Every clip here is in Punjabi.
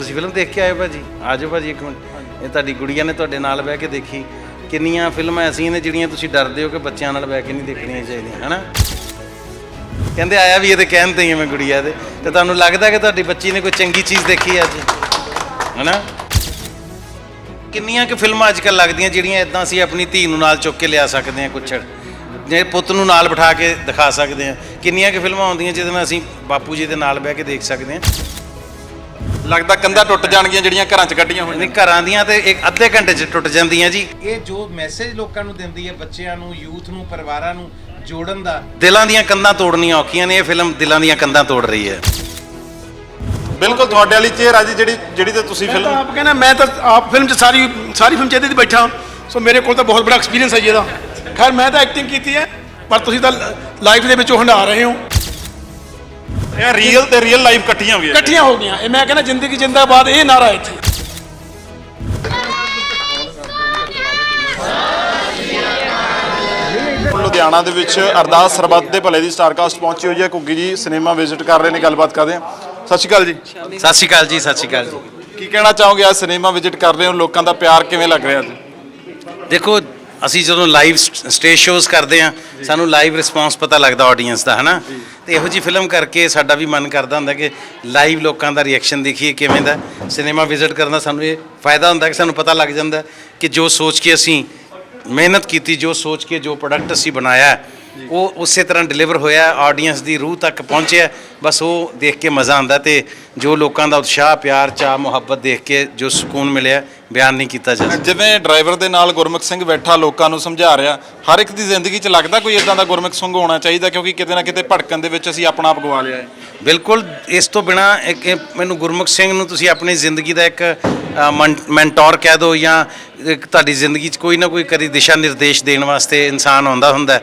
ਤੁਸੀਂ ਫਿਲਮ ਦੇਖ ਕੇ ਆਏ ਹੋ ਭਾਜੀ। ਆਜੋ ਭਾਜੀ ਇੱਕ ਮਿੰਟ। ਇਹ ਤੁਹਾਡੀ ਗੁੜੀਆ ਨੇ ਤੁਹਾਡੇ ਨਾਲ ਬਹਿ ਕੇ ਦੇਖੀ। ਕਿੰਨੀਆਂ ਫਿਲਮਾਂ ਐਸੀਆਂ ਨੇ ਜਿਹੜੀਆਂ ਤੁਸੀਂ ਡਰਦੇ ਹੋ ਕਿ ਬੱਚਿਆਂ ਨਾਲ ਬਹਿ ਕੇ ਨਹੀਂ ਦੇਖਣੀਆਂ ਚਾਹੀਦੀਆਂ ਹਨਾ? ਕਹਿੰਦੇ ਆਇਆ ਵੀ ਇਹਦੇ ਕਹਿਣ ਤੇ ਹੀ ਮੈਂ ਗੁੜੀਆ ਦੇ। ਤੇ ਤੁਹਾਨੂੰ ਲੱਗਦਾ ਕਿ ਤੁਹਾਡੀ ਬੱਚੀ ਨੇ ਕੋਈ ਚੰਗੀ ਚੀਜ਼ ਦੇਖੀ ਅੱਜ? ਹਨਾ? ਕਿੰਨੀਆਂ ਕਿ ਫਿਲਮਾਂ ਅੱਜ ਕੱਲ੍ਹ ਲੱਗਦੀਆਂ ਜਿਹੜੀਆਂ ਇਦਾਂ ਅਸੀਂ ਆਪਣੀ ਧੀ ਨੂੰ ਨਾਲ ਚੁੱਕ ਕੇ ਲਿਆ ਸਕਦੇ ਹਾਂ ਕੁਛੜ ਜੇ ਪੁੱਤ ਨੂੰ ਨਾਲ ਬਿਠਾ ਕੇ ਦਿਖਾ ਸਕਦੇ ਹਾਂ। ਕਿੰਨੀਆਂ ਕਿ ਫਿਲਮਾਂ ਆਉਂਦੀਆਂ ਜਿਹਦੇ ਨਾਲ ਅਸੀਂ ਬਾਪੂ ਜੀ ਦੇ ਨਾਲ ਬਹਿ ਕੇ ਦੇਖ ਸਕਦੇ ਹਾਂ। ਲੱਗਦਾ ਕੰਧਾਂ ਟੁੱਟ ਜਾਣਗੀਆਂ ਜਿਹੜੀਆਂ ਘਰਾਂ 'ਚ ਕੱਢੀਆਂ ਹੋਈਆਂ ਨਹੀਂ ਘਰਾਂ ਦੀਆਂ ਤੇ ਇੱਕ ਅੱਧੇ ਘੰਟੇ 'ਚ ਟੁੱਟ ਜਾਂਦੀਆਂ ਜੀ। ਇਹ ਜੋ ਮੈਸੇਜ ਲੋਕਾਂ ਨੂੰ ਦਿੰਦੀ ਹੈ ਬੱਚਿਆਂ ਨੂੰ ਯੂਥ ਨੂੰ ਪਰਿਵਾਰਾਂ ਨੂੰ ਜੋੜਨ ਦਾ। ਦਿਲਾਂ ਦੀਆਂ ਕੰਧਾਂ ਤੋੜਨੀਆਂ ਔਖੀਆਂ ਨੇ ਇਹ ਫਿਲਮ ਦਿਲਾਂ ਦੀਆਂ ਕੰਧਾਂ ਤੋੜ ਰਹੀ ਹੈ। ਬਿਲਕੁਲ ਤੁਹਾਡੇ ਵਾਲੀ ਚੇਅਰ ਆ ਜੀ ਜਿਹੜੀ ਜਿਹੜੀ ਤੇ ਤੁਸੀਂ ਮੈਂ ਤਾਂ ਫਿਲਮ ਆਪ ਕਹਿੰਦਾ ਮੈਂ ਤਾਂ ਆਪ ਫਿਲਮ 'ਚ ਸਾਰੀ ਸਾਰੀ ਫਿਲਮ 'ਚ ਇਹਦੇ 'ਤੇ ਬੈਠਾ ਸੋ ਮੇਰੇ ਕੋਲ ਤਾਂ ਬਹੁਤ ਬੜਾ ਐਕਸਪੀਰੀਅੰਸ ਹੈ ਜੀ ਇਹਦਾ। ਖੈਰ ਮੈਂ ਤਾਂ ਐਕਟਿੰਗ ਕੀਤੀ ਹੈ ਪਰ ਤੁਸੀਂ ਤਾਂ ਲਾਈਫ ਦੇ ਵਿੱਚੋਂ ਹੰਡਾ ਰਹੇ ਹੋ। ਇਹ ਰੀਅਲ ਤੇ ਰੀਅਲ ਲਾਈਫ ਇਕੱਠੀਆਂ ਹੋਈਆਂ ਇਕੱਠੀਆਂ ਹੋ ਗਈਆਂ। ਇਹ ਮੈਂ ਕਹਿੰਦਾ ਜ਼ਿੰਦਗੀ ਜਿੰਦਾਬਾਦ ਇਹ ਨਾਰਾ ਹੈ ਇੱਥੇ। ਲੁਧਿਆਣਾ ਦੇ ਵਿੱਚ ਅਰਦਾਸ ਸਰਬੱਤ ਦੇ ਭਲੇ ਦੀ ਸਟਾਰਕਾਸਟ ਪਹੁੰਚੀ ਹੋਈ ਹੈ। ਕੁੱਗੀ ਜੀ ਸਿਨੇਮਾ ਵਿਜ਼ਿਟ ਕਰ ਰਹੇ ਨੇ ਗੱਲਬਾਤ ਕਰਦੇ ਹਾਂ। ਸਤਿ ਸ਼੍ਰੀ ਅਕਾਲ ਜੀ। ਸਤਿ ਸ਼੍ਰੀ ਅਕਾਲ ਜੀ ਸਤਿ ਸ਼੍ਰੀ ਅਕਾਲ ਜੀ। ਕੀ ਕਹਿਣਾ ਚਾਹੋਗੇ? ਆ ਸਿਨੇਮਾ ਵਿਜ਼ਿਟ ਕਰ ਰਹੇ ਹੋ। ਲੋਕਾਂ ਦਾ ਪਿਆਰ ਕਿਵੇਂ ਲੱਗ ਰਿਹਾ ਜੀ? ਦੇਖੋ ਅਸੀਂ ਜਦੋਂ ਲਾਈਵ ਸਟੇਜ ਸ਼ੋਜ਼ ਕਰਦੇ ਆ ਸਾਨੂੰ ਲਾਈਵ ਰਿਸਪੌਂਸ ਪਤਾ ਲੱਗਦਾ ਆਡੀਅנס ਦਾ ਹਨਾ? ਤੇ ਇਹੋ ਜੀ ਫਿਲਮ ਕਰਕੇ ਸਾਡਾ ਵੀ ਮਨ ਕਰਦਾ ਹੁੰਦਾ ਕਿ ਲਾਈਵ ਲੋਕਾਂ ਦਾ ਰਿਐਕਸ਼ਨ ਦੇਖੀਏ ਕਿਵੇਂ ਦਾ। ਸਿਨੇਮਾ ਵਿਜ਼ਿਟ ਕਰਨ ਦਾ ਸਾਨੂੰ ਇਹ ਫਾਇਦਾ ਹੁੰਦਾ ਕਿ ਸਾਨੂੰ ਪਤਾ ਲੱਗ ਜਾਂਦਾ ਕਿ ਜੋ ਸੋਚ ਕੇ ਅਸੀਂ ਮਿਹਨਤ ਕੀਤੀ ਜੋ ਸੋਚ ਕੇ ਜੋ ਪ੍ਰੋਡਕਟ ਅਸੀਂ ਬਣਾਇਆ ਉਹ ਉਸੇ ਤਰ੍ਹਾਂ ਡਿਲੀਵਰ ਹੋਇਆ ਆਡੀਅנס ਦੀ ਰੂਹ ਤੱਕ ਪਹੁੰਚਿਆ। ਬਸ ਉਹ ਦੇਖ ਕੇ ਮਜ਼ਾ ਆਉਂਦਾ ਤੇ ਜੋ ਲੋਕਾਂ ਦਾ ਉਤਸ਼ਾਹ ਪਿਆਰ ਚਾਹ ਮੁਹੱਬਤ ਦੇਖ ਕੇ ਜੋ ਸਕੂਨ ਮਿਲਿਆ ਬਿਆਨ ਨਹੀਂ ਕੀਤਾ ਜਾ ਸਕਦਾ। ਜਿਵੇਂ ਡਰਾਈਵਰ ਦੇ ਨਾਲ ਗੁਰਮੁਖ ਸਿੰਘ ਬੈਠਾ ਲੋਕਾਂ ਨੂੰ ਸਮਝਾ ਰਿਹਾ ਹਰ ਇੱਕ ਦੀ ਜ਼ਿੰਦਗੀ 'ਚ ਲੱਗਦਾ ਕੋਈ ਇਦਾਂ ਦਾ ਗੁਰਮੁਖ ਸਿੰਘ ਹੋਣਾ ਚਾਹੀਦਾ ਕਿਉਂਕਿ ਕਿਤੇ ਨਾ ਕਿਤੇ ਭਟਕਣ ਦੇ ਵਿੱਚ ਅਸੀਂ ਆਪਣਾ ਆਪ ਗਵਾ ਲਿਆ ਹੈ। ਬਿਲਕੁਲ ਇਸ ਤੋਂ ਬਿਨਾ ਇੱਕ ਇਹ ਮੈਨੂੰ ਗੁਰਮੁਖ ਸਿੰਘ ਨੂੰ ਤੁਸੀਂ ਆਪਣੀ ਜ਼ਿੰਦਗੀ ਦਾ ਇੱਕ ਮੈਂਟੋਰ ਕਹਿ ਦਿਓ ਜਾਂ ਇੱਕ ਤੁਹਾਡੀ ਜ਼ਿੰਦਗੀ 'ਚ ਕੋਈ ਨਾ ਕੋਈ ਕਦੀ ਦਿਸ਼ਾ ਨਿਰਦੇਸ਼ ਦੇਣ ਵਾਸਤੇ ਇਨਸਾਨ ਆਉਂਦਾ ਹੁੰਦਾ।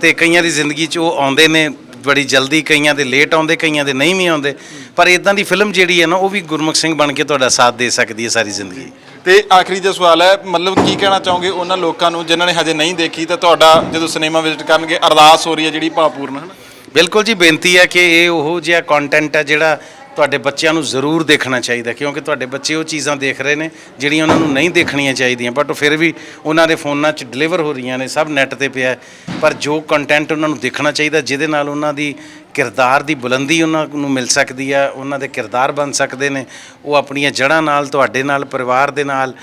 ਤੇ ਕਈਆਂ ਦੀ ਜ਼ਿੰਦਗੀ 'ਚ ਉਹ ਆਉਂਦੇ ਨੇ ਬੜੀ ਜਲਦੀ ਕਈਆਂ ਦੇ ਲੇਟ ਆਉਂਦੇ ਕਈਆਂ ਦੇ ਨਹੀਂ ਵੀ ਆਉਂਦੇ। ਪਰ ਇਦਾਂ ਦੀ ਫਿਲਮ ਜਿਹੜੀ ਹੈ ਨਾ ਉਹ ਵੀ ਗੁਰਮੁਖ ਸਿੰਘ ਬਣ ਕੇ ਤੁਹਾਡਾ ਸਾਥ ਦੇ ਸਕਦੀ ਹੈ ਸਾਰੀ ਜ਼ਿੰਦਗੀ। ਤੇ ਆਖਰੀ ਜਿਹਾ ਸਵਾਲ ਹੈ, ਮਤਲਬ ਕੀ ਕਹਿਣਾ ਚਾਹੋਗੇ ਉਹਨਾਂ ਲੋਕਾਂ ਨੂੰ ਜਿਨ੍ਹਾਂ ਨੇ ਹਜੇ ਨਹੀਂ ਦੇਖੀ ਤਾਂ ਤੁਹਾਡਾ ਜਦੋਂ ਸਿਨੇਮਾ ਵਿਜ਼ਿਟ ਕਰਨਗੇ, ਅਰਦਾਸ ਹੋ ਰਹੀ ਹੈ ਜਿਹੜੀ ਭਾਵਪੂਰਨ ਹੈ ਨਾ? ਬਿਲਕੁਲ ਜੀ, ਬੇਨਤੀ ਹੈ ਕਿ ਇਹ ਉਹ ਜਿਹਾ ਕੰਟੈਂਟ ਹੈ ਜਿਹੜਾ ਤੁਹਾਡੇ ਬੱਚਿਆਂ ਨੂੰ ਜ਼ਰੂਰ ਦੇਖਣਾ ਚਾਹੀਦਾ, ਕਿਉਂਕਿ ਤੁਹਾਡੇ ਬੱਚੇ ਉਹ ਚੀਜ਼ਾਂ ਦੇਖ ਰਹੇ ਨੇ ਜਿਹੜੀਆਂ ਉਹਨਾਂ ਨੂੰ ਨਹੀਂ ਦੇਖਣੀਆਂ ਚਾਹੀਦੀਆਂ ਬਟ ਫਿਰ ਵੀ ਉਹਨਾਂ ਦੇ ਫੋਨਾਂ 'ਚ ਡਿਲੀਵਰ ਹੋ ਰਹੀਆਂ ਨੇ, ਸਭ ਨੈੱਟ ਤੇ ਪਿਆ ਪਰ ਜੋ ਕੰਟੈਂਟ ਉਹਨਾਂ ਨੂੰ ਦੇਖਣਾ ਚਾਹੀਦਾ, ਜਿਹਦੇ ਨਾਲ ਉਹਨਾਂ ਦੀ ਕਿਰਦਾਰ ਦੀ ਬੁਲੰਦੀ ਉਹਨਾਂ ਨੂੰ ਮਿਲ ਸਕਦੀ ਹੈ ਉਹਨਾਂ ਦੇ ਕਿਰਦਾਰ ਬਣ ਸਕਦੇ ਨੇ ਉਹ ਆਪਣੀਆਂ ਜੜ੍ਹਾਂ ਨਾਲ ਤੁਹਾਡੇ ਨਾਲ ਪਰਿਵਾਰ ਦੇ ਨਾਲ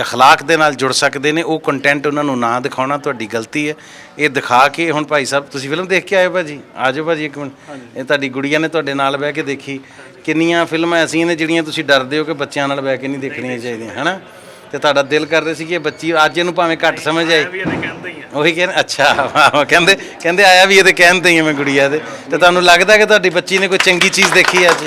اخلاق ਦੇ ਨਾਲ ਜੁੜ ਸਕਦੇ ਨੇ ਉਹ ਕੰਟੈਂਟ ਉਹਨਾਂ ਨੂੰ ਨਾ ਦਿਖਾਉਣਾ ਤੁਹਾਡੀ ਗਲਤੀ ਹੈ ਇਹ ਦਿਖਾ ਕੇ ਹੁਣ ਭਾਈ ਸਾਹਿਬ ਤੁਸੀਂ ਫਿਲਮ ਦੇਖ ਕੇ ਆਏ ਹੋ ਭਾਜੀ ਆਜੋ ਭਾਜੀ ਇੱਕ ਮਿੰਟ ਇਹ ਤੁਹਾਡੀ ਗੁੜੀਆ ਨੇ ਤੁਹਾਡੇ ਨਾਲ ਬਹਿ ਕੇ ਦੇਖੀ ਕਿੰਨੀਆਂ ਫਿਲਮਾਂ ਐਸੀਆਂ ਨੇ ਜਿਹੜੀਆਂ ਤੁਸੀਂ ਡਰਦੇ ਹੋ ਕਿ ਬੱਚਿਆਂ ਨਾਲ ਬਹਿ ਕੇ ਨਹੀਂ ਦੇਖਣੀਆਂ ਚਾਹੀਦੀਆਂ ਹਨਾ ਤੇ ਤੁਹਾਡਾ ਦਿਲ ਕਰ ਰਿਹਾ ਸੀ ਕਿ ਇਹ ਬੱਚੀ ਅੱਜ ਇਹਨੂੰ ਭਾਵੇਂ ਘੱਟ ਸਮਝ ਆਏ। ਉਹੀ ਕਹਿੰਦੇ ਅੱਛਾ ਵਾਹ, ਕਹਿੰਦੇ ਕਹਿੰਦੇ ਆਇਆ ਵੀ ਇਹਦੇ ਕਹਿਣ ਤੇ ਹੀ ਹਾਂ ਮੈਂ ਗੁੜੀਆ ਦੇ। ਤੇ ਤੁਹਾਨੂੰ ਲੱਗਦਾ ਕਿ ਤੁਹਾਡੀ ਬੱਚੀ ਨੇ ਕੋਈ ਚੰਗੀ ਚੀਜ਼ ਦੇਖੀ ਹੈ ਅੱਜ?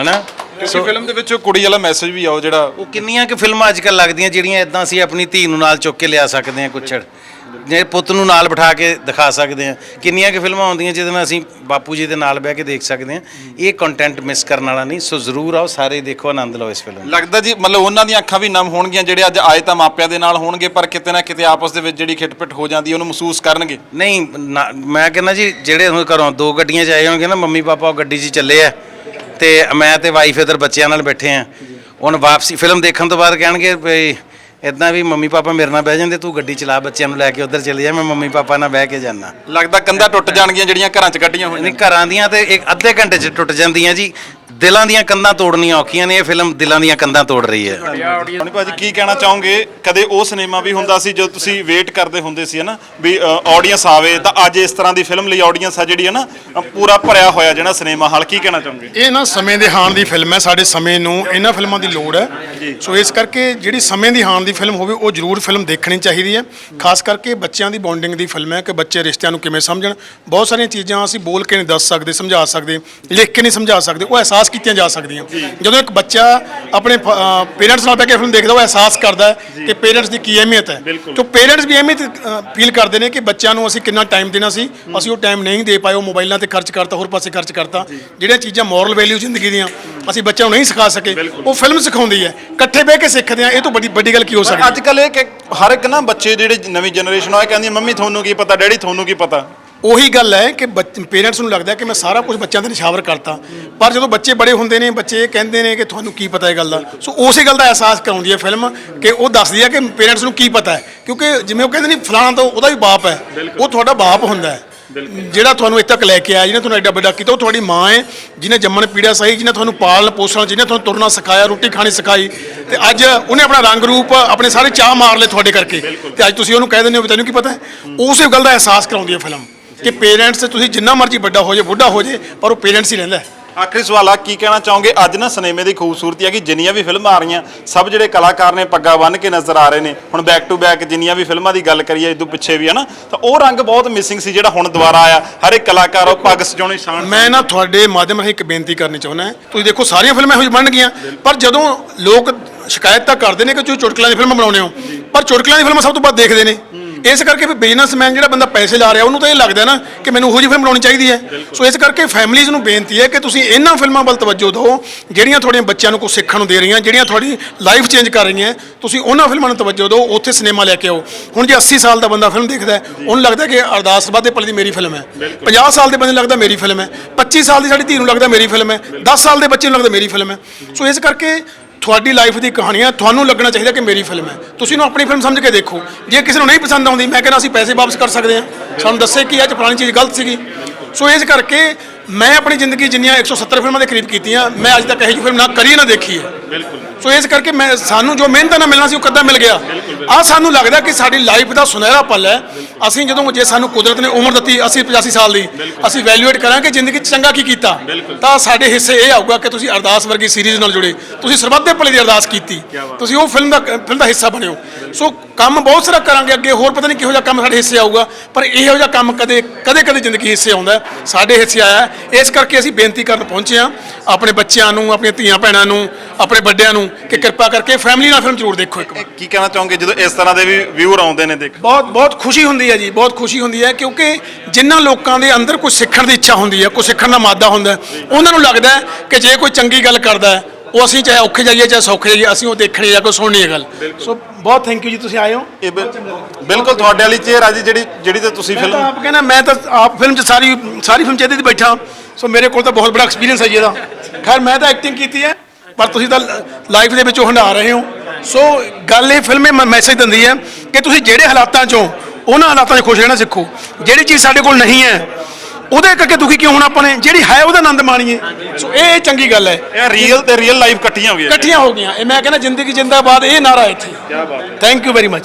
ਹਨਾ? ਕਿਉਂਕਿ ਫਿਲਮ ਦੇ ਵਿੱਚ ਉਹ ਕੁੜੀ ਵਾਲਾ ਮੈਸੇਜ ਵੀ ਆ ਉਹ ਜਿਹੜਾ ਉਹ ਕਿੰਨੀਆਂ ਕਿ ਫਿਲਮਾਂ ਅੱਜ ਕੱਲ੍ਹ ਲੱਗਦੀਆਂ ਜਿਹੜੀਆਂ ਇਦਾਂ ਅਸੀਂ ਆਪਣੀ ਧੀ ਨੂੰ ਨਾਲ ਚੁੱਕ ਕੇ ਲਿਆ ਸਕਦੇ ਹਾਂ ਕੁਛੜ? ਜੇ ਪੁੱਤ ਨੂੰ ਨਾਲ ਬਿਠਾ ਕੇ ਦਿਖਾ ਸਕਦੇ ਹਾਂ ਕਿੰਨੀਆਂ ਕਿ ਫਿਲਮਾਂ ਆਉਂਦੀਆਂ ਜਿਹਦੇ ਨਾਲ ਅਸੀਂ ਬਾਪੂ ਜੀ ਦੇ ਨਾਲ ਬਹਿ ਕੇ ਦੇਖ ਸਕਦੇ ਹਾਂ। ਇਹ ਕੰਟੈਂਟ ਮਿਸ ਕਰਨ ਵਾਲਾ ਨਹੀਂ ਸੋ ਜ਼ਰੂਰ ਆਓ ਸਾਰੇ ਦੇਖੋ ਆਨੰਦ ਲਓ ਇਸ ਫਿਲਮ ਲੱਗਦਾ ਜੀ ਮਤਲਬ ਉਹਨਾਂ ਦੀਆਂ ਅੱਖਾਂ ਵੀ ਨਮ ਹੋਣਗੀਆਂ ਜਿਹੜੇ ਅੱਜ ਆਏ ਤਾਂ ਮਾਪਿਆਂ ਦੇ ਨਾਲ ਹੋਣਗੇ ਪਰ ਕਿਤੇ ਨਾ ਕਿਤੇ ਆਪਸ ਦੇ ਵਿੱਚ ਜਿਹੜੀ ਖਿੱਟਪਿੱਟ ਹੋ ਜਾਂਦੀ ਉਹਨੂੰ ਮਹਿਸੂਸ ਕਰਨਗੇ। ਨਹੀਂ ਨਾ- ਮੈਂ ਕਹਿੰਦਾ ਜੀ ਜਿਹੜੇ ਹੁਣ ਘਰੋਂ ਦੋ ਗੱਡੀਆਂ 'ਚ ਆਏ ਹੋਣਗੇ ਨਾ ਮੰਮੀ ਪਾਪਾ ਉਹ ਗੱਡੀ 'ਚ ਚੱਲੇ ਆ ਤੇ ਮੈਂ ਤੇ ਵਾਈਫ ਇਧਰ ਬੱਚਿਆਂ ਨਾਲ ਬੈਠੇ ਆ। ਹੁਣ ਵਾਪਸੀ ਫਿਲਮ ਦੇਖਣ ਤੋਂ ਬਾਅਦ ਕਹਿਣਗੇ ਵੀ ਇਦਾਂ ਵੀ ਮੰਮੀ ਪਾਪਾ ਮੇਰੇ ਨਾਲ ਬਹਿ ਜਾਂਦੇ ਤੂੰ ਗੱਡੀ ਚਲਾ ਬੱਚਿਆਂ ਨੂੰ ਲੈ ਕੇ ਉਧਰ ਚਲੇ ਜਾ ਮੈਂ ਮੰਮੀ ਪਾਪਾ ਨਾਲ ਬਹਿ ਕੇ ਜਾਣਾ ਲੱਗਦਾ ਕੰਧਾਂ ਟੁੱਟ ਜਾਣਗੀਆਂ ਜਿਹੜੀਆਂ ਘਰਾਂ 'ਚ ਕੱਢੀਆਂ ਹੋਈਆਂ। ਨਹੀਂ ਘਰਾਂ ਦੀਆਂ ਤੇ ਇੱਕ ਅੱਧੇ ਘੰਟੇ 'ਚ ਟੁੱਟ ਜਾਂਦੀਆਂ ਜੀ। ਦਿਲਾਂ ਦੀਆਂ ਕੰਧਾਂ ਤੋੜਨੀਆਂ ਔਖੀਆਂ ਨੇ ਇਹ ਫਿਲਮ ਦਿਲਾਂ ਦੀਆਂ ਕੰਧਾਂ ਤੋੜ ਰਹੀ ਹੈ। ਹੁਣ ਭਾਜੀ ਕੀ ਕਹਿਣਾ ਚਾਹੋਗੇ? ਕਦੇ ਉਹ ਸਿਨੇਮਾ ਵੀ ਹੁੰਦਾ ਸੀ ਜਦੋਂ ਤੁਸੀਂ ਵੇਟ ਕਰਦੇ ਹੁੰਦੇ ਸੀ ਹਨਾ? ਵੀ ਆਡੀਅנס ਆਵੇ ਤਾਂ ਅੱਜ ਇਸ ਤਰ੍ਹਾਂ ਦੀ ਫਿਲਮ ਲਈ ਆਡੀਅנס ਆ ਜਿਹੜੀ ਹਨਾ? ਪੂਰਾ ਭਰਿਆ ਹੋਇਆ ਜਿਹੜਾ ਸਿਨੇਮਾ ਹਾਲ ਕੀ ਕਹਿਣਾ ਚਾਹੋਗੇ? ਇਹ ਨਾ ਸਮੇਂ ਦੇ ਹਾਣ ਦੀ ਫਿਲਮ ਹੈ ਸਾਡੇ ਸਮੇਂ ਨੂੰ ਇਹਨਾਂ ਫਿਲਮਾਂ ਦੀ ਲੋੜ ਹੈ। ਸੋ ਇਸ ਕਰਕੇ ਜਿਹੜੀ ਸਮੇਂ ਦੀ ਹਾਣ ਦੀ ਫਿਲਮ ਹੋਵੇ ਉਹ ਜ਼ਰੂਰ ਫਿਲਮ ਦੇਖਣੀ ਚਾਹੀਦੀ ਹੈ। ਖਾਸ ਕਰਕੇ ਬੱਚਿਆਂ ਦੀ ਬੌਂਡਿੰਗ ਦੀ ਫਿਲਮ ਹੈ ਕਿ ਬੱਚੇ ਰਿਸ਼ਤਿਆਂ ਨੂੰ ਕਿਵੇਂ ਸਮਝਣ। ਬਹੁਤ ਸਾਰੀਆਂ ਚੀਜ਼ਾਂ ਅਸੀਂ ਬੋਲ ਕੇ ਨਹੀਂ ਦੱਸ ਸਕਦੇ ਸਮਝਾ ਸਕਦੇ ਲਿਖ ਕੇ ਨਹੀਂ ਸਮਝਾ ਸਕਦੇ ਉਹ ਐਸਾ ਅਹਿਸਾਸ ਕੀਤੀਆਂ ਜਾ ਸਕਦੀਆਂ। ਜਦੋਂ ਇੱਕ ਬੱਚਾ ਆਪਣੇ ਪੇਰੈਂਟਸ ਨਾਲ ਬਹਿ ਕੇ ਫਿਲਮ ਦੇਖਦਾ ਉਹ ਅਹਿਸਾਸ ਕਰਦਾ ਕਿ ਪੇਰੈਂਟਸ ਦੀ ਕੀ ਅਹਿਮੀਅਤ ਹੈ। ਤੋਂ ਪੇਰੈਂਟਸ ਵੀ ਅਹਿਮੀਅਤ ਫੀਲ ਕਰਦੇ ਨੇ ਕਿ ਬੱਚਿਆਂ ਨੂੰ ਅਸੀਂ ਕਿੰਨਾ ਟਾਈਮ ਦੇਣਾ ਸੀ ਅਸੀਂ ਉਹ ਟਾਈਮ ਨਹੀਂ ਦੇ ਪਾਏ ਉਹ ਮੋਬਾਈਲਾਂ ਤੇ ਖਰਚ ਕਰਤਾ ਹੋਰ ਪਾਸੇ ਖਰਚ ਕਰਤਾ। ਜਿਹੜੀਆਂ ਚੀਜ਼ਾਂ ਮੋਰਲ ਵੈਲਿਊ ਜ਼ਿੰਦਗੀ ਦੀਆਂ ਅਸੀਂ ਬੱਚਿਆਂ ਨੂੰ ਨਹੀਂ ਸਿਖਾ ਸਕੇ ਉਹ ਫਿਲਮ ਸਿਖਾਉਂਦੀ ਹੈ। ਇਕੱਠੇ ਬਹਿ ਕੇ ਸਿੱਖਦੇ ਆ ਇਹ ਤੋਂ ਵੱਡੀ ਵੱਡੀ ਗੱਲ ਕੀ ਹੋ ਸਕਦੀ ਹੈ? ਅੱਜ ਕੱਲ ਇਹ ਕਿ ਹਰ ਇੱਕ ਨਾ ਬੱਚੇ ਜਿਹੜੇ ਨਵੀਂ ਜਨਰੇਸ਼ਨ ਆ ਕਹਿੰਦੀ ਮੰਮੀ ਤੁਹਾਨੂੰ ਕੀ ਪਤਾ? ਡੈਡੀ ਤੁਹਾਨੂੰ ਕੀ ਪਤਾ? ਉਹੀ ਗੱਲ ਹੈ ਕਿ ਪੇਰੈਂਟਸ ਨੂੰ ਲੱਗਦਾ ਕਿ ਮੈਂ ਸਾਰਾ ਕੁਝ ਬੱਚਿਆਂ ਤੇ ਨਿਸ਼ਾਵਰ ਕਰਤਾ। ਪਰ ਜਦੋਂ ਬੱਚੇ ਬੜੇ ਹੁੰਦੇ ਨੇ ਬੱਚੇ ਕਹਿੰਦੇ ਨੇ ਕਿ ਤੁਹਾਨੂੰ ਕੀ ਪਤਾ ਇਹ ਗੱਲ ਦਾ। ਸੋ ਉਸੇ ਗੱਲ ਦਾ ਅਹਿਸਾਸ ਕਰਾਉਂਦੀ ਹੈ ਫਿਲਮ ਕਿ ਉਹ ਦੱਸਦੀ ਹੈ ਕਿ ਪੇਰੈਂਟਸ ਨੂੰ ਕੀ ਪਤਾ ਹੈ। ਕਿਉਂਕਿ ਜਿਵੇਂ ਉਹ ਕਹਿੰਦੇ ਨੇ ਫਲਾਣਾ ਤਾਂ ਉਹਦਾ ਵੀ ਬਾਪ ਹੈ। ਉਹ ਤੁਹਾਡਾ ਬਾਪ ਹੁੰਦਾ ਹੈ। ਜਿਹੜਾ ਤੁਹਾਨੂੰ ਇੱਥੇ ਤੱਕ ਲੈ ਕੇ ਆਇਆ ਜਿਹਨੇ ਤੁਹਾਨੂੰ ਐਡਾ ਵੱਡਾ ਕੀਤਾ ਉਹ ਤੁਹਾਡੀ ਮਾਂ ਹੈ ਜਿਹਨੇ ਜੰਮਣ ਪੀੜਿਆ ਸਹੀ ਜਿਹਨੇ ਤੁਹਾਨੂੰ ਪਾਲਣ ਪੋਸ਼ਣ ਜਿਹਨੇ ਤੁਹਾਨੂੰ ਤੁਰਨਾ ਸਿਖਾਇਆ ਰੋਟੀ ਖਾਣੀ ਸਿਖਾਈ ਤੇ ਅੱਜ ਉਹਨੇ ਆਪਣਾ ਰੰਗ ਰੂਪ ਆਪਣੇ ਸਾਰੇ ਚਾਹ ਮਾਰ ਲਏ ਤੁਹਾਡੇ ਕਰਕੇ। ਤੇ ਅੱਜ ਤੁਸੀਂ ਉਹਨੂੰ ਕਹਿ ਦਿੰਦੇ ਹੋ ਵੀ ਤੈਨੂੰ ਕੀ ਪਤਾ ਹੈ? ਉਸੇ ਗੱਲ ਦਾ ਅਹਿਸਾਸ ਕਰਾਉਂਦੀ ਹੈ ਫਿਲਮ ਕਿ ਪੇਰੈਂਟਸ ਤੁਸੀਂ ਜਿੰਨਾ ਮਰਜ਼ੀ ਵੱਡਾ ਹੋ ਜਾਏ ਬੁੱਢਾ ਹੋ ਜਾਏ ਪਰ ਉਹ ਪੇਰੈਂਟਸ ਹੀ ਰਹਿੰਦਾ ਹੈ। ਆਖਰੀ ਸਵਾਲ ਆ ਕੀ ਕਹਿਣਾ ਚਾਹੋਗੇ? ਅੱਜ ਨਾ ਸਿਨੇਮੇ ਦੀ ਖੂਬਸੂਰਤੀ ਹੈ ਕਿ ਜਿੰਨੀਆਂ ਵੀ ਫਿਲਮਾਂ ਆ ਰਹੀਆਂ ਸਭ ਜਿਹੜੇ ਕਲਾਕਾਰ ਨੇ ਪੱਗਾਂ ਬੰਨ੍ਹ ਕੇ ਨਜ਼ਰ ਆ ਰਹੇ ਨੇ ਹੁਣ ਬੈਕ ਟੂ ਬੈਕ ਜਿੰਨੀਆਂ ਵੀ ਫਿਲਮਾਂ ਦੀ ਗੱਲ ਕਰੀਏ ਇਦੋਂ ਪਿੱਛੇ ਵੀ ਹੈ ਨਾ ਤਾਂ ਉਹ ਰੰਗ ਬਹੁਤ ਮਿਸਿੰਗ ਸੀ ਜਿਹੜਾ ਹੁਣ ਦੁਬਾਰਾ ਆਇਆ। ਹਰ ਇੱਕ ਕਲਾਕਾਰ ਉਹ ਪੱਗ ਸਜਾਉਣੀ ਸ਼ਾਨ ਮੈਂ ਨਾ ਤੁਹਾਡੇ ਮਾਧਿਅਮ ਰਾਹੀਂ ਇੱਕ ਬੇਨਤੀ ਕਰਨੀ ਚਾਹੁੰਦਾ ਹਾਂ। ਤੁਸੀਂ ਦੇਖੋ ਸਾਰੀਆਂ ਫਿਲਮਾਂ ਇਹੋ ਜਿਹੀ ਬਣ ਗਈਆਂ ਪਰ ਜਦੋਂ ਲੋਕ ਸ਼ਿਕਾਇਤ ਤਾਂ ਕਰਦੇ ਨੇ ਕਿ ਤੁਸੀਂ ਚੁਟਕਲਿਆਂ ਦੀ ਫਿਲਮ ਬਣਾਉਂਦੇ ਹੋ ਪਰ ਚੁਟਕਲਿਆਂ ਦੀ ਫਿਲਮਾਂ ਸਭ ਤੋਂ ਵੱਧ ਦੇਖਦੇ ਨੇ। ਇਸ ਕਰਕੇ ਫਿਰ ਬਿਜ਼ਨਸਮੈਨ ਜਿਹੜਾ ਬੰਦਾ ਪੈਸੇ ਲਾ ਰਿਹਾ ਉਹਨੂੰ ਤਾਂ ਇਹ ਲੱਗਦਾ ਨਾ ਕਿ ਮੈਨੂੰ ਉਹੋ ਜਿਹੀ ਫਿਲਮ ਬਣਾਉਣੀ ਚਾਹੀਦੀ ਹੈ। ਸੋ ਇਸ ਕਰਕੇ ਫੈਮਿਲੀਜ਼ ਨੂੰ ਬੇਨਤੀ ਹੈ ਕਿ ਤੁਸੀਂ ਇਹਨਾਂ ਫਿਲਮਾਂ ਵੱਲ ਤਵੱਜੋ ਦਿਓ ਜਿਹੜੀਆਂ ਤੁਹਾਡੇ ਬੱਚਿਆਂ ਨੂੰ ਕੁਝ ਸਿੱਖਣ ਨੂੰ ਦੇ ਰਹੀਆਂ ਜਿਹੜੀਆਂ ਤੁਹਾਡੀ ਲਾਈਫ ਚੇਂਜ ਕਰ ਰਹੀਆਂ ਤੁਸੀਂ ਉਹਨਾਂ ਫਿਲਮਾਂ ਨੂੰ ਤਵੱਜੋ ਦਿਓ ਉੱਥੇ ਸਿਨੇਮਾ ਲੈ ਕੇ ਆਓ। ਹੁਣ ਜੇ 80 ਸਾਲ ਦਾ ਬੰਦਾ ਫਿਲਮ ਦੇਖਦਾ ਹੈ ਉਹਨੂੰ ਲੱਗਦਾ ਕਿ ਅਰਦਾਸ ਬਾਦੇ ਪਲ ਦੀ ਮੇਰੀ ਫਿਲਮ ਹੈ। 50 ਸਾਲ ਦੇ ਬੰਦੇ ਨੂੰ ਲੱਗਦਾ ਮੇਰੀ ਫਿਲਮ ਹੈ 25 ਸਾਲ ਦੀ ਸਾਡੀ ਧੀ ਨੂੰ ਲੱਗਦਾ ਮੇਰੀ ਫਿਲਮ ਹੈ 10 ਸਾਲ ਦੇ ਬੱਚੇ ਨੂੰ ਲੱਗਦਾ ਮੇਰੀ ਫਿਲਮ ਹੈ। ਸੋ ਇਸ ਕਰਕੇ ਤੁਹਾਡੀ ਲਾਈਫ ਦੀ ਕਹਾਣੀ ਹੈ ਤੁਹਾਨੂੰ ਲੱਗਣਾ ਚਾਹੀਦਾ ਕਿ ਮੇਰੀ ਫਿਲਮ ਹੈ। ਤੁਸੀਂ ਇਹਨੂੰ ਆਪਣੀ ਫਿਲਮ ਸਮਝ ਕੇ ਦੇਖੋ। ਜੇ ਕਿਸੇ ਨੂੰ ਨਹੀਂ ਪਸੰਦ ਆਉਂਦੀ, ਮੈਂ ਕਹਿੰਦਾ ਅਸੀਂ ਪੈਸੇ ਵਾਪਸ ਕਰ ਸਕਦੇ ਹਾਂ। ਸਾਨੂੰ ਦੱਸੇ ਕਿ ਅੱਜ ਪੁਰਾਣੀ ਚੀਜ਼ ਗਲਤ ਸੀਗੀ। ਸੋ ਇਸ ਕਰਕੇ ਮੈਂ ਆਪਣੀ ਜ਼ਿੰਦਗੀ ਜਿੰਨੀਆਂ 170 ਫਿਲਮਾਂ ਦੇ ਕਰੀਬ ਕੀਤੀਆਂ ਮੈਂ ਅੱਜ ਤੱਕ ਇਹੋ ਜਿਹੀ ਫਿਲਮ ਨਾ ਕਰੀ ਨਾ ਦੇਖੀ ਹੈ। ਬਿਲਕੁਲ। ਸੋ ਇਸ ਕਰਕੇ ਮੈਂ ਸਾਨੂੰ ਜੋ ਮਿਹਨਤ ਨਾਲ ਮਿਲਣਾ ਸੀ ਉਹ ਕਦਾਂ ਮਿਲ ਗਿਆ। ਆ ਸਾਨੂੰ ਲੱਗਦਾ ਕਿ ਸਾਡੀ ਲਾਈਫ ਦਾ ਸੁਨਹਿਰਾ ਪਲ ਹੈ। ਅਸੀਂ ਜਦੋਂ ਜੇ ਸਾਨੂੰ ਕੁਦਰਤ ਨੇ ਉਮਰ ਦਿੱਤੀ 80 85 ਸਾਲ ਦੀ ਅਸੀਂ ਵੈਲਿਊਏਟ ਕਰਾਂਗੇ ਜ਼ਿੰਦਗੀ 'ਚ ਚੰਗਾ ਕੀ ਕੀਤਾ। ਤਾਂ ਸਾਡੇ ਹਿੱਸੇ ਇਹ ਆਊਗਾ ਕਿ ਤੁਸੀਂ ਅਰਦਾਸ ਵਰਗੀ ਸੀਰੀਜ਼ ਨਾਲ ਜੁੜੇ। ਤੁਸੀਂ ਸਰਬੱਤ ਦੇ ਭਲੇ ਦੀ ਅਰਦਾਸ ਕੀਤੀ। ਤੁਸੀਂ ਉਹ ਫਿਲਮ ਦਾ ਫਿਲਮ ਦਾ ਹਿੱਸਾ ਬਣਿਓ। ਸੋ ਕੰਮ ਬਹੁਤ ਸਾਰਾ ਕਰਾਂਗੇ ਅੱਗੇ ਹੋਰ ਪਤਾ ਨਹੀਂ ਕਿਹੋ ਜਿਹਾ ਕੰਮ ਸਾਡੇ ਹਿੱਸੇ ਆਊਗਾ ਪਰ ਇਹੋ ਜਿਹਾ ਕੰਮ ਕਦੇ ਕਦੇ ਕਦੇ ਜ਼ਿੰਦਗੀ ਹਿੱਸੇ ਆਉਂਦਾ ਸਾਡੇ ਹਿੱਸੇ ਆਇਆ। ਇਸ ਕਰਕੇ ਅਸੀਂ ਬੇਨਤੀ ਕਰਨ ਪਹੁੰਚੇ ਹਾਂ ਆਪਣੇ ਬੱਚਿਆਂ ਨੂੰ ਆਪਣੀਆਂ ਧੀਆਂ ਭੈਣਾਂ ਨੂੰ ਆਪਣੇ ਵੱਡਿਆਂ ਨੂੰ ਕਿ ਕਿਰਪਾ ਕਰਕੇ ਫੈਮਿਲੀ ਨਾਲ ਫਿਲਮ ਜ਼ਰੂਰ ਦੇਖੋ ਇੱਕ ਵਾਰ। ਕੀ ਕਹਿਣਾ ਚਾਹੋਗੇ ਜਦੋਂ ਇਸ ਤਰ੍ਹਾਂ ਦੇ ਵੀ ਵਿਊਅਰ ਆਉਂਦੇ ਨੇ ਦੇਖ? ਬਹੁਤ ਬਹੁਤ ਖੁਸ਼ੀ ਹੁੰਦੀ ਹੈ ਜੀ ਬਹੁਤ ਖੁਸ਼ੀ ਹੁੰਦੀ ਹੈ ਕਿਉਂਕਿ ਜਿਨ੍ਹਾਂ ਲੋਕਾਂ ਦੇ ਅੰਦਰ ਕੁਝ ਸਿੱਖਣ ਦੀ ਇੱਛਾ ਹੁੰਦੀ ਹੈ ਕੁਝ ਸਿੱਖਣ ਦਾ ਮਾਦਾ ਹੁੰਦਾ ਹੈ, ਉਹਨਾਂ ਨੂੰ ਲੱਗਦਾ ਹੈ ਕਿ ਜੇ ਕੋਈ ਚੰਗੀ ਗੱਲ ਕਰਦਾ ਹੈ ਉਹ ਅਸੀਂ ਚਾਹੇ ਔਖੇ ਜਾਈਏ ਚਾਹੇ ਸੌਖੇ ਜਾਈਏ ਅਸੀਂ ਉਹ ਦੇਖਣੀ ਜਾਂ ਕੋਈ ਸੁਣਨੀ ਹੈ ਗੱਲ। ਸੋ ਬਹੁਤ ਥੈਂਕ ਯੂ ਜੀ ਤੁਸੀਂ ਆਏ ਹੋ। ਇਹ ਬਿਲ- ਬਿਲਕੁਲ ਤੁਹਾਡੇ ਵਾਲੀ ਚੇਅਰ ਆ ਜੀ ਜਿਹੜੀ ਜਿਹੜੀ ਤੇ ਤੁਸੀਂ ਮੈਂ ਤਾਂ ਫਿਲਮ ਆਪ ਕਹਿੰਦਾ ਮੈਂ ਤਾਂ ਆਪ ਫਿਲਮ 'ਚ ਸਾਰੀ ਸਾਰੀ ਫਿਲਮ 'ਚ ਇਹਦੇ 'ਤੇ ਬੈਠਾ। ਸੋ ਮੇਰੇ ਕੋਲ ਤਾਂ ਬਹੁਤ ਬੜਾ ਐਕਸਪੀਰੀਅੰਸ ਹੈ ਜੀ ਇਹਦਾ। ਖੈਰ ਮੈਂ ਤਾਂ ਐਕਟਿੰਗ ਕੀਤੀ ਹੈ ਪਰ ਤੁਸੀਂ ਤਾਂ ਲਾਈਫ ਦੇ ਵਿੱਚੋਂ ਹੰਡਾ ਰਹੇ ਹੋ। ਸੋ ਗੱਲ ਇਹ ਫਿਲਮ ਇਹ ਮੈਸੇਜ ਦਿੰਦੀ ਹੈ ਕਿ ਤੁਸੀਂ ਜਿਹੜੇ ਹਾਲਾਤਾਂ 'ਚੋਂ ਉਹਨਾਂ ਹਾਲਾਤਾਂ 'ਚ ਖੁਸ਼ ਰਹਿਣਾ ਸਿੱਖੋ। ਜਿਹੜੀ ਚੀਜ਼ ਸਾਡੇ ਕੋਲ ਨਹੀਂ ਹੈ ਉਹਦੇ ਕਰਕੇ ਦੁਖੀ ਕਿਉਂ ਹੋਣਾ ਆਪਾਂ ਨੇ? ਜਿਹੜੀ ਹੈ ਉਹਦਾ ਆਨੰਦ ਮਾਣੀਏ। ਸੋ ਇਹ ਚੰਗੀ ਗੱਲ ਹੈ। ਇਹ ਰੀਅਲ ਤੇ ਰੀਅਲ ਲਾਈਫ ਇਕੱਠੀਆਂ ਹੋ ਗਈਆਂ। ਇਕੱਠੀਆਂ ਹੋ ਗਈਆਂ। ਇਹ ਮੈਂ ਕਹਿੰਦਾ ਜ਼ਿੰਦਗੀ ਜਿੰਦਾਬਾਦ ਇਹ ਨਾਰਾ ਹੈ ਇੱਥੇ। ਕੀ ਬਾਤ ਥੈਂਕ ਯੂ ਵੈਰੀ ਮਚ